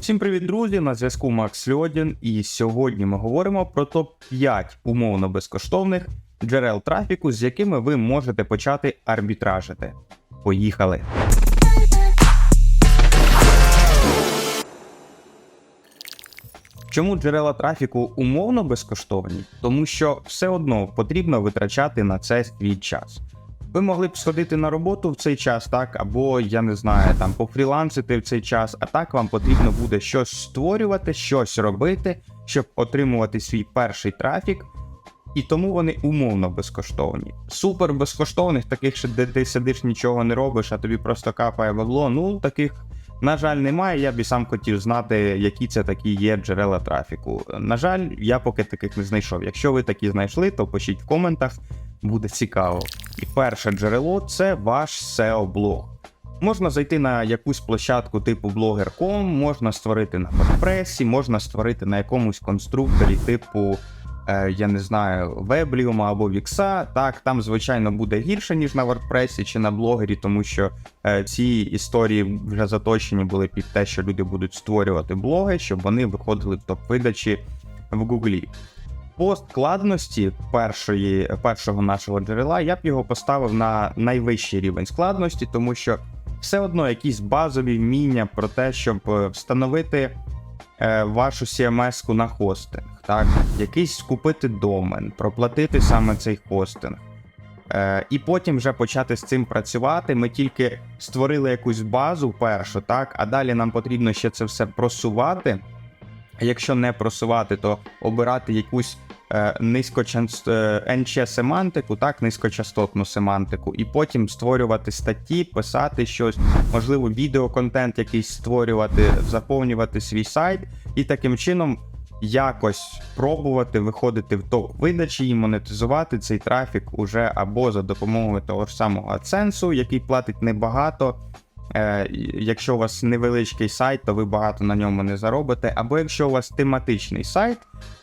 Всім привіт, друзі! На зв'язку Макс Льодін, і сьогодні ми говоримо про топ-5 умовно безкоштовних джерел трафіку, з якими ви можете почати арбітражити. Поїхали! Чому джерела трафіку умовно безкоштовні? Тому що все одно потрібно витрачати на це свій час. Ви могли б сходити на роботу в цей час, так, або я не знаю, там пофрілансити в цей час, а так вам потрібно буде щось створювати, щось робити, щоб отримувати свій перший трафік. І тому вони умовно безкоштовні. Супер безкоштовних, таких, що де ти сидиш, нічого не робиш, а тобі просто капає бабло. Ну таких, на жаль, немає. Я б і сам хотів знати, які це такі є джерела трафіку. На жаль, я поки таких не знайшов. Якщо ви такі знайшли, то пишіть в коментах, буде цікаво. І перше джерело це ваш SEO-блог. Можна зайти на якусь площадку типу Blogger.com, можна створити на WordPress, можна створити на якомусь конструкторі типу, я не знаю, Weblium або Wix. Так, там, звичайно, буде гірше, ніж на WordPress чи на блогері, тому що е, ці історії вже заточені були під те, що люди будуть створювати блоги, щоб вони виходили в топ-видачі в Гуглі. По складності першої, першого нашого джерела я б його поставив на найвищий рівень складності, тому що все одно якісь базові вміння про те, щоб е, встановити е, вашу CMS-ку на хостинг, так, якийсь купити домен, проплатити саме цей хостинг. Е, і потім вже почати з цим працювати. Ми тільки створили якусь базу першу, так, а далі нам потрібно ще це все просувати. Якщо не просувати, то обирати якусь е, низькочаст... е, NC семантику, так, низькочастотну семантику, і потім створювати статті, писати щось, можливо, відеоконтент якийсь створювати, заповнювати свій сайт, і таким чином якось пробувати виходити в топ видачі і монетизувати цей трафік уже або за допомогою того ж самого AdSense, який платить небагато. Е, якщо у вас невеличкий сайт, то ви багато на ньому не заробите. Або якщо у вас тематичний сайт,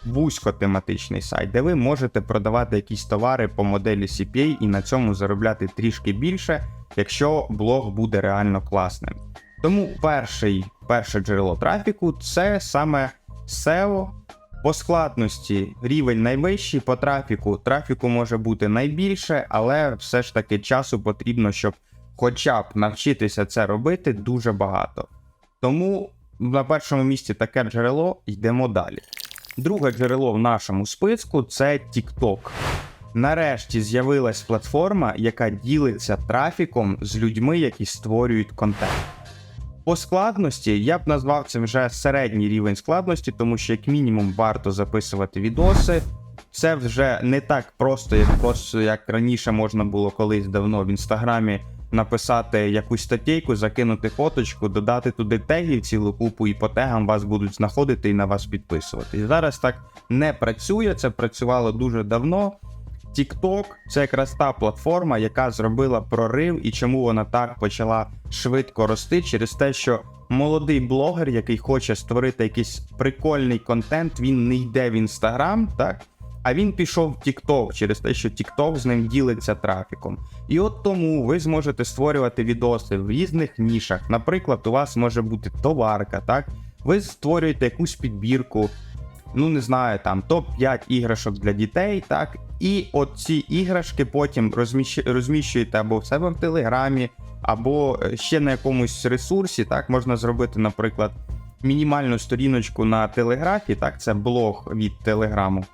вузькотематичний сайт, де ви можете продавати якісь товари по моделі CPA і на цьому заробляти трішки більше, якщо блог буде реально класним. Тому перший, перше джерело трафіку це саме SEO. По складності рівень найвищий, по трафіку трафіку може бути найбільше, але все ж таки часу потрібно, щоб хоча б навчитися це робити дуже багато. Тому на першому місці таке джерело йдемо далі. Друге джерело в нашому списку це TikTok. Нарешті з'явилась платформа, яка ділиться трафіком з людьми, які створюють контент. По складності я б назвав це вже середній рівень складності, тому що як мінімум варто записувати відоси. Це вже не так просто, як просто як раніше можна було колись давно в інстаграмі написати якусь статтєйку, закинути фоточку, додати туди тегів цілу купу, і по тегам вас будуть знаходити і на вас підписувати. Зараз так не працює. Це працювало дуже давно. TikTok – це якраз та платформа, яка зробила прорив, і чому вона так почала швидко рости через те, що молодий блогер, який хоче створити якийсь прикольний контент, він не йде в інстаграм, так а він пішов в TikTok через те, що TikTok з ним ділиться трафіком. І от тому ви зможете створювати відоси в різних нішах. Наприклад, у вас може бути товарка, так? Ви створюєте якусь підбірку, ну не знаю, там топ-5 іграшок для дітей, так? І от ці іграшки потім розміщ... розміщуєте або в себе в Телеграмі, або е, ще на якомусь ресурсі, так, можна зробити, наприклад, мінімальну сторіночку на Телеграфі, так, це блог від Телеграму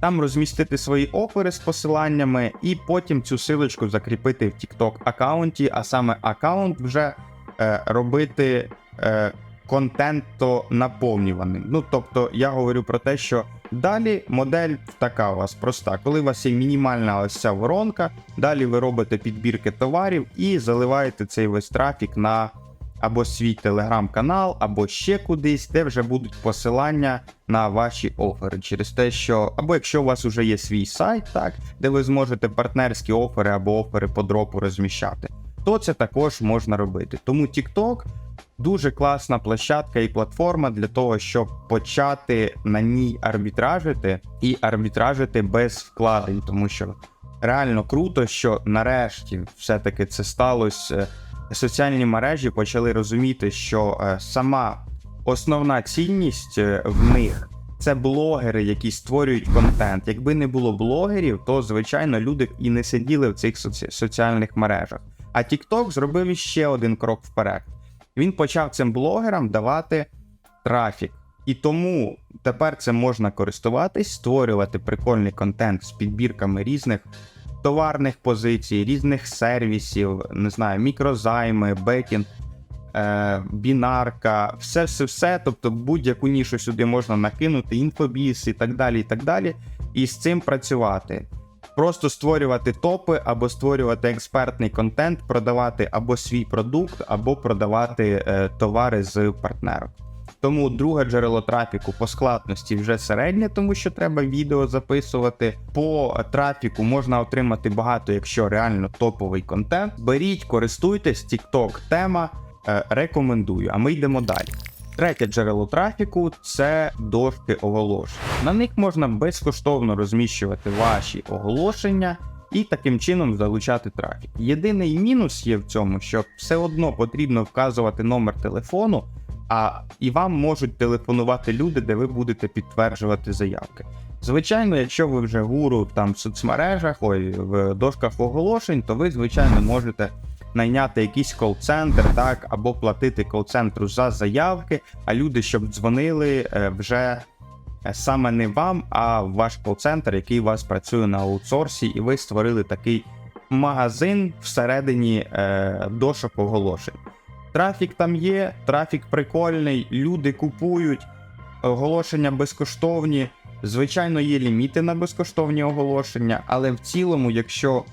там розмістити свої офери з посиланнями, і потім цю силочку закріпити в TikTok аккаунті, а саме аккаунт вже е, робити е, контенто наповнюваним. Ну тобто я говорю про те, що далі модель така у вас проста. Коли у вас є мінімальна ось ця воронка, далі ви робите підбірки товарів і заливаєте цей весь трафік на або свій телеграм-канал, або ще кудись, де вже будуть посилання на ваші офери. Через те, що, або якщо у вас вже є свій сайт, так, де ви зможете партнерські офери або офери по дропу розміщати, то це також можна робити. Тому TikTok дуже класна площадка і платформа для того, щоб почати на ній арбітражити і арбітражити без вкладень, тому що реально круто, що нарешті все-таки це сталося соціальні мережі почали розуміти, що е, сама основна цінність е, в них це блогери, які створюють контент. Якби не було блогерів, то звичайно люди і не сиділи в цих соці- соціальних мережах. А TikTok зробив іще один крок вперед. Він почав цим блогерам давати трафік. І тому тепер це можна користуватись, створювати прикольний контент з підбірками різних товарних позицій, різних сервісів, не знаю, мікрозайми, бекінг, е, бінарка, все, все, все. Тобто будь-яку нішу сюди можна накинути, інфобіс і так далі. І так далі. І з цим працювати. Просто створювати топи або створювати експертний контент, продавати або свій продукт, або продавати е, товари з партнерок. Тому друге джерело трафіку по складності вже середнє, тому що треба відео записувати. По трафіку можна отримати багато, якщо реально топовий контент. Беріть, користуйтесь, TikTok тема. е, Рекомендую. А ми йдемо далі. Третє джерело трафіку це дошки оголошень. На них можна безкоштовно розміщувати ваші оголошення і таким чином залучати трафік. Єдиний мінус є в цьому, що все одно потрібно вказувати номер телефону, а і вам можуть телефонувати люди, де ви будете підтверджувати заявки. Звичайно, якщо ви вже гуру там в соцмережах, ой, в дошках оголошень, то ви, звичайно, можете найняти якийсь кол-центр, так, або платити кол-центру за заявки, а люди, щоб дзвонили е, вже е, саме не вам, а ваш кол-центр, який у вас працює на аутсорсі, і ви створили такий магазин всередині е, дошок оголошень. Трафік там є, трафік прикольний, люди купують, оголошення безкоштовні. Звичайно, є ліміти на безкоштовні оголошення, але в цілому, якщо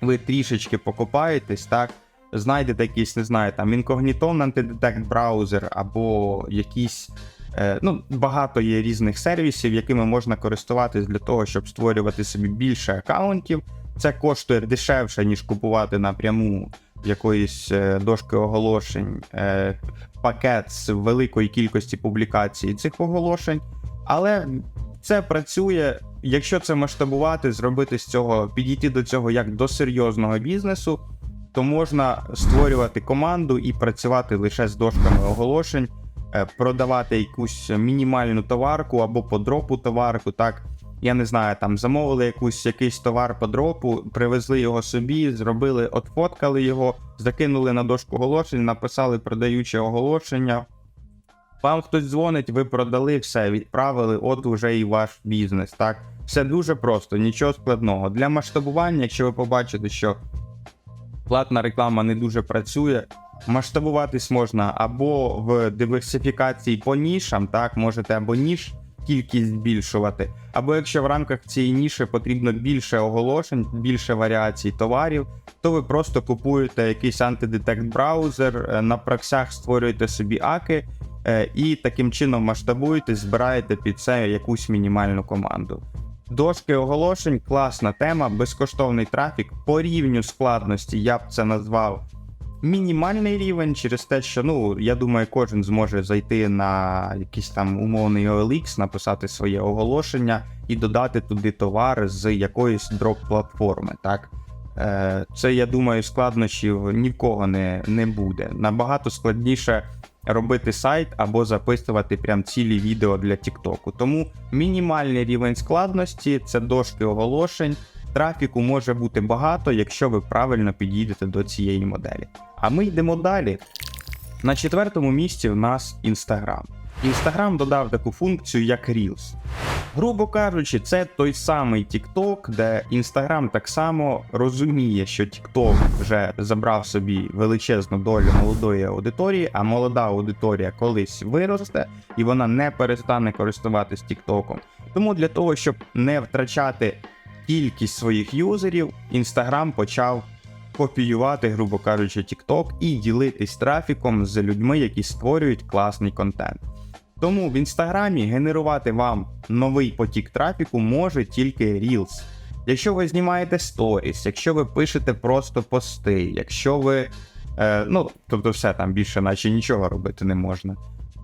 ви трішечки покопаєтесь, так, знайдете якийсь, не знаю, там інкогнітон антидетект браузер або якісь. е, Ну, багато є різних сервісів, якими можна користуватись для того, щоб створювати собі більше аккаунтів. Це коштує дешевше, ніж купувати напряму якоїсь е, дошки оголошень, е, пакет з великої кількості публікацій цих оголошень. Але це працює, якщо це масштабувати, зробити з цього, підійти до цього як до серйозного бізнесу, то можна створювати команду і працювати лише з дошками оголошень, е, продавати якусь мінімальну товарку або по дропу товарку. Так, я не знаю, там замовили якусь якийсь товар по дропу, привезли його собі, зробили, отфоткали його, закинули на дошку оголошень, написали продаюче оголошення. Вам хтось дзвонить, ви продали все, відправили, от уже і ваш бізнес. Так, все дуже просто, нічого складного. Для масштабування, якщо ви побачите, що платна реклама не дуже працює, масштабуватись можна або в диверсифікації по нішам, так, можете або ніж кількість збільшувати, або якщо в рамках цієї ніші потрібно більше оголошень, більше варіацій товарів, то ви просто купуєте якийсь антидетект браузер, е, на проксях створюєте собі аки. е, І таким чином масштабуєте, збираєте під це якусь мінімальну команду. Дошки оголошень класна тема, безкоштовний трафік по рівню складності я б це назвав мінімальний рівень через те, що ну я думаю, кожен зможе зайти на якийсь там умовний OLX, написати своє оголошення і додати туди товар з якоїсь дроп-платформи. Так Е, це я думаю, складнощів ні в кого не, не буде. Набагато складніше робити сайт або записувати прям цілі відео для Тіктоку. Тому мінімальний рівень складності це дошки оголошень. Трафіку може бути багато, якщо ви правильно підійдете до цієї моделі. А ми йдемо далі. На четвертому місці в нас Instagram. Instagram додав таку функцію, як Reels. Грубо кажучи, це той самий TikTok, де Instagram так само розуміє, що TikTok вже забрав собі величезну долю молодої аудиторії, а молода аудиторія колись виросте і вона не перестане користуватись TikTok. Тому для того, щоб не втрачати кількість своїх юзерів, Instagram почав копіювати, грубо кажучи, TikTok і ділитись трафіком з людьми, які створюють класний контент. Тому в інстаграмі генерувати вам новий потік трафіку може тільки Reels. Якщо ви знімаєте сторіс, якщо ви пишете просто пости, якщо ви. Е, ну, тобто, все там більше, наче нічого робити не можна.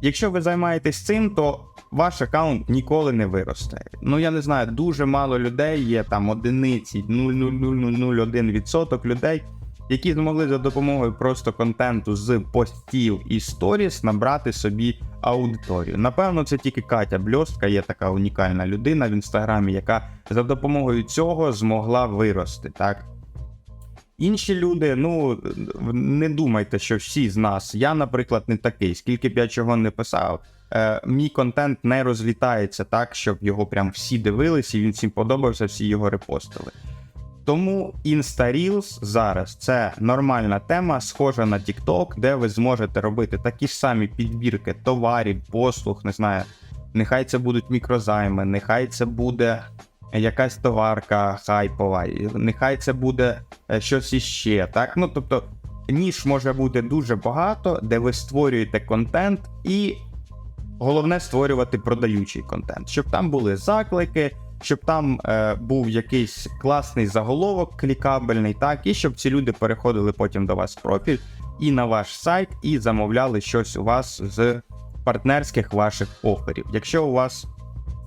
Якщо ви займаєтесь цим, то ваш аккаунт ніколи не виросте. Ну я не знаю, дуже мало людей є там одиниці, 0,0001% людей, які змогли за допомогою просто контенту з постів і сторіс набрати собі аудиторію. Напевно, це тільки Катя Бльостка, є така унікальна людина в інстаграмі, яка за допомогою цього змогла вирости. Так. Інші люди, ну не думайте, що всі з нас. Я, наприклад, не такий. Скільки б я чого не писав, е, мій контент не розлітається так, щоб його прям всі дивились, і він всім подобався, всі його репостили. Тому Insta Reels зараз це нормальна тема, схожа на TikTok, де ви зможете робити такі ж самі підбірки товарів, послуг, не знаю. Нехай це будуть мікрозайми, нехай це буде якась товарка хайпова, нехай це буде е, щось іще. Так, ну тобто ніж може бути дуже багато, де ви створюєте контент, і головне створювати продаючий контент, щоб там були заклики, щоб там е, був якийсь класний заголовок, клікабельний, так, і щоб ці люди переходили потім до вас в профіль і на ваш сайт, і замовляли щось у вас з партнерських ваших оферів. Якщо у вас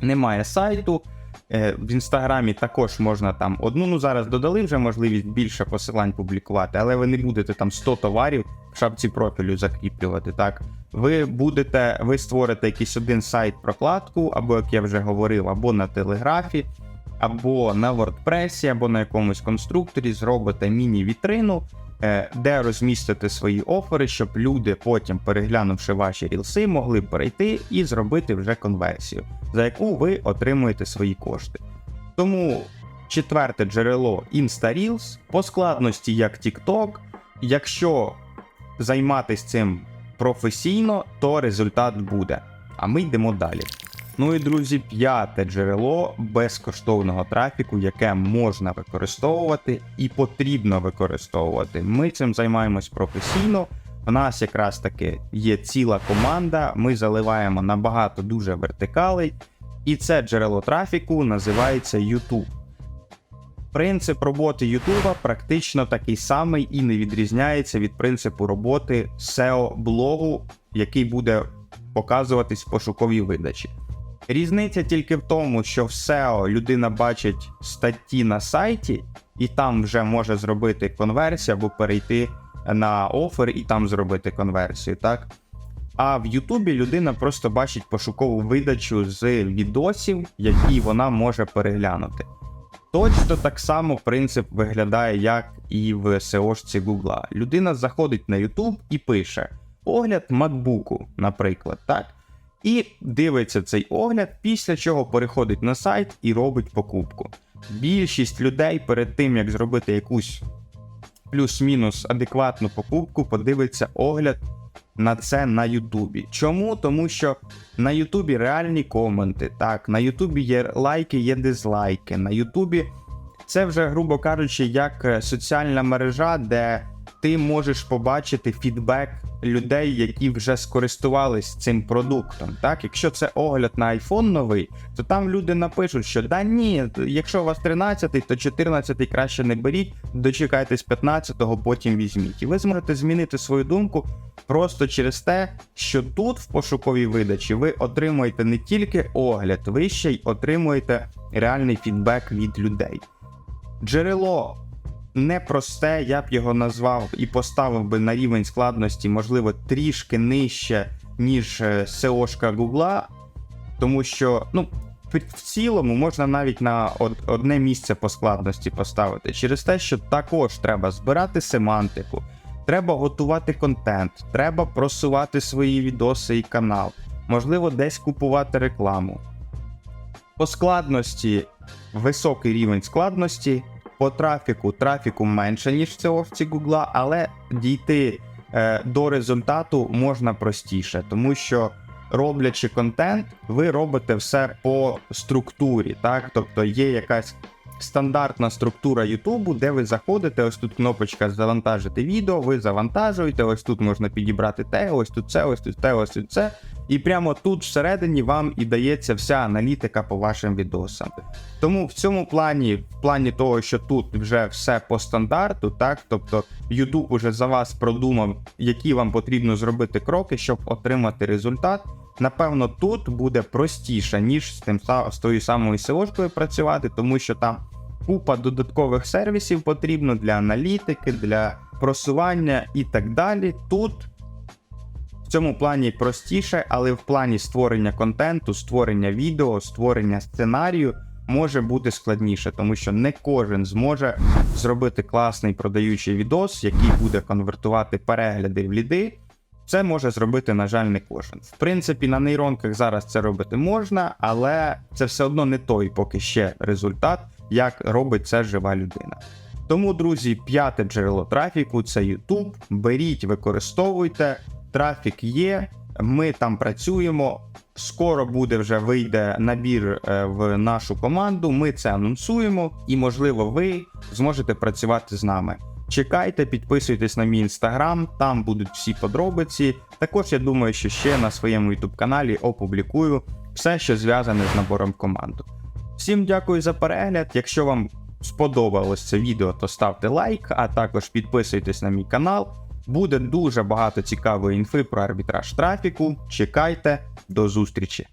немає сайту, в інстаграмі також можна там одну. Ну зараз додали вже можливість більше посилань публікувати, але ви не будете там 100 товарів в шапці профілю закріплювати. Так, ви будете, ви створите якийсь один сайт прокладку, або як я вже говорив, або на телеграфі, або на WordPress, або на якомусь конструкторі, зробите міні-вітрину. Е, Де розмістити свої офери, щоб люди потім, переглянувши ваші рілси, могли перейти і зробити вже конверсію, за яку ви отримуєте свої кошти. Тому четверте джерело InstaReels по складності як TikTok. Якщо займатися цим професійно, то результат буде. А ми йдемо далі. Ну і друзі, п'яте джерело безкоштовного трафіку, яке можна використовувати і потрібно використовувати. Ми цим займаємось професійно. У нас якраз таки є ціла команда. Ми заливаємо на багато дуже вертикалей, і це джерело трафіку називається YouTube. Принцип роботи YouTube практично такий самий і не відрізняється від принципу роботи SEO блогу, який буде показуватись в пошуковій видачі. Різниця тільки в тому, що в SEO людина бачить статті на сайті, і там вже може зробити конверсію або перейти на офер і там зробити конверсію, так? А в Ютубі людина просто бачить пошукову видачу з відосів, які вона може переглянути. Точно так само принцип виглядає, як і в SEO-шці Google. Людина заходить на YouTube і пише огляд MacBook, наприклад, так? І дивиться цей огляд, після чого переходить на сайт і робить покупку. Більшість людей перед тим, як зробити якусь плюс-мінус адекватну покупку, подивиться огляд на це на Ютубі. Чому? Тому що на Ютубі реальні коменти. Так, на Ютубі є лайки, є дизлайки. На Ютубі це вже, грубо кажучи, як е, соціальна мережа, де ти можеш побачити фідбек людей, які вже скористувались цим продуктом. Так, якщо це огляд на iPhone новий, то там люди напишуть, що да ні, якщо у вас 13, то 14 краще не беріть, дочекайтесь 15-го, потім візьміть. І ви зможете змінити свою думку просто через те, що тут в пошуковій видачі ви отримуєте не тільки огляд, ви ще й отримуєте реальний фідбек від людей. Джерело непросте, я б його назвав і поставив би на рівень складності, можливо, трішки нижче, ніж е, SEO-шка Гугла, тому що, ну, в цілому можна навіть на одне місце по складності поставити. Через те, що також треба збирати семантику, треба готувати контент, треба просувати свої відоси і канал, можливо, десь купувати рекламу. По складності високий рівень складності, по трафіку трафіку менше, ніж в цього Гугла, але дійти е, до результату можна простіше, тому що роблячи контент, ви робите все по структурі, так? Тобто є якась стандартна структура Ютубу, де ви заходите, ось тут кнопочка завантажити відео, ви завантажуєте, ось тут можна підібрати те, ось тут це, ось тут те, ось тут це. І прямо тут всередині вам і дається вся аналітика по вашим відосам. Тому в цьому плані, в плані того, що тут вже все по стандарту, так тобто YouTube уже за вас продумав, які вам потрібно зробити кроки, щоб отримати результат. Напевно, тут буде простіше, ніж з тим з тою самою SEO-шкою працювати, тому що там купа додаткових сервісів потрібно для аналітики, для просування і так далі. Тут в цьому плані простіше, але в плані створення контенту, створення відео, створення сценарію може бути складніше, тому що не кожен зможе зробити класний продаючий відос, який буде конвертувати перегляди в ліди. Це може зробити, на жаль, не кожен. В принципі, на нейронках зараз це робити можна, але це все одно не той поки ще результат, як робить це жива людина. Тому, друзі, п'яте джерело трафіку це YouTube. Беріть, використовуйте. Трафік є, ми там працюємо. Скоро буде вже вийде набір е, в нашу команду. Ми це анонсуємо, і можливо, ви зможете працювати з нами. Чекайте, підписуйтесь на мій інстаграм, там будуть всі подробиці. Також я думаю, що ще на своєму youtube каналі опублікую все, що зв'язане з набором команду. Всім дякую за перегляд. Якщо вам сподобалось це відео, то ставте лайк, а також підписуйтесь на мій канал. Буде дуже багато цікавої інфи про арбітраж трафіку. Чекайте, до зустрічі!